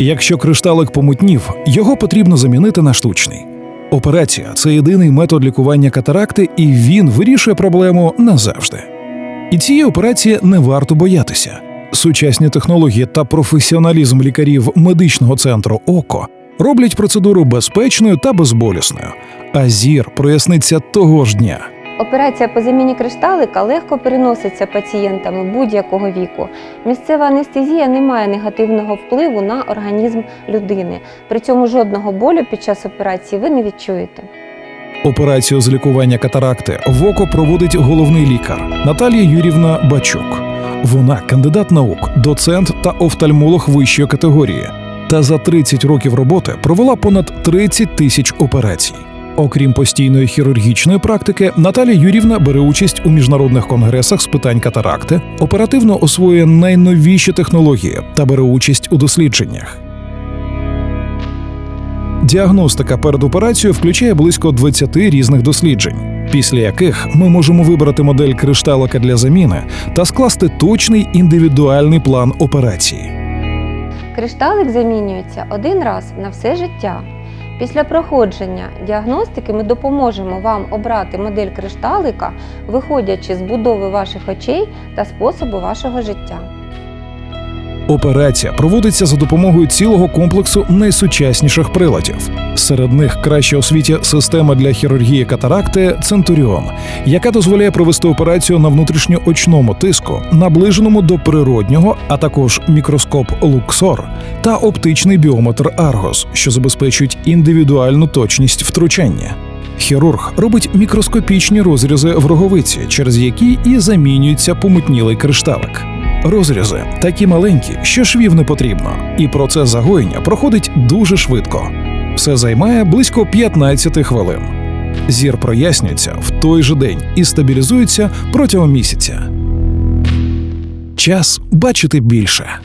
Якщо кришталик помутнів, його потрібно замінити на штучний. Операція це єдиний метод лікування катаракти, і він вирішує проблему назавжди. І цієї операції не варто боятися. Сучасні технології та професіоналізм лікарів медичного центру ОКО роблять процедуру безпечною та безболісною, а зір проясниться того ж дня. Операція по заміні кришталика легко переноситься пацієнтами будь-якого віку. Місцева анестезія не має негативного впливу на організм людини. При цьому жодного болю під час операції ви не відчуєте. Операцію з лікування катаракти в око проводить головний лікар Наталія Юрівна Бачук. Вона кандидат наук, доцент та офтальмолог вищої категорії. Та за 30 років роботи провела понад 30 тисяч операцій. Окрім постійної хірургічної практики, Наталія Юрівна бере участь у міжнародних конгресах з питань катаракти, оперативно освоює найновіші технології та бере участь у дослідженнях. Діагностика перед операцією включає близько 20 різних досліджень, після яких ми можемо вибрати модель кришталика для заміни та скласти точний індивідуальний план операції. Кришталик замінюється один раз на все життя. Після проходження діагностики ми допоможемо вам обрати модель кришталика, виходячи з будови ваших очей та способу вашого життя. Операція проводиться за допомогою цілого комплексу найсучасніших приладів. Серед них краща у світі система для хірургії катаракти Центуріон, яка дозволяє провести операцію на внутрішньоочному тиску, наближеному до природнього, а також мікроскоп Луксор та оптичний біометр Аргос, що забезпечують індивідуальну точність втручання. Хірург робить мікроскопічні розрізи в роговиці, через які і замінюється помутнілий кришталик. Розрізи такі маленькі, що швів не потрібно, і процес загоєння проходить дуже швидко. Все займає близько 15 хвилин. Зір прояснюється в той же день і стабілізується протягом місяця. Час бачити більше.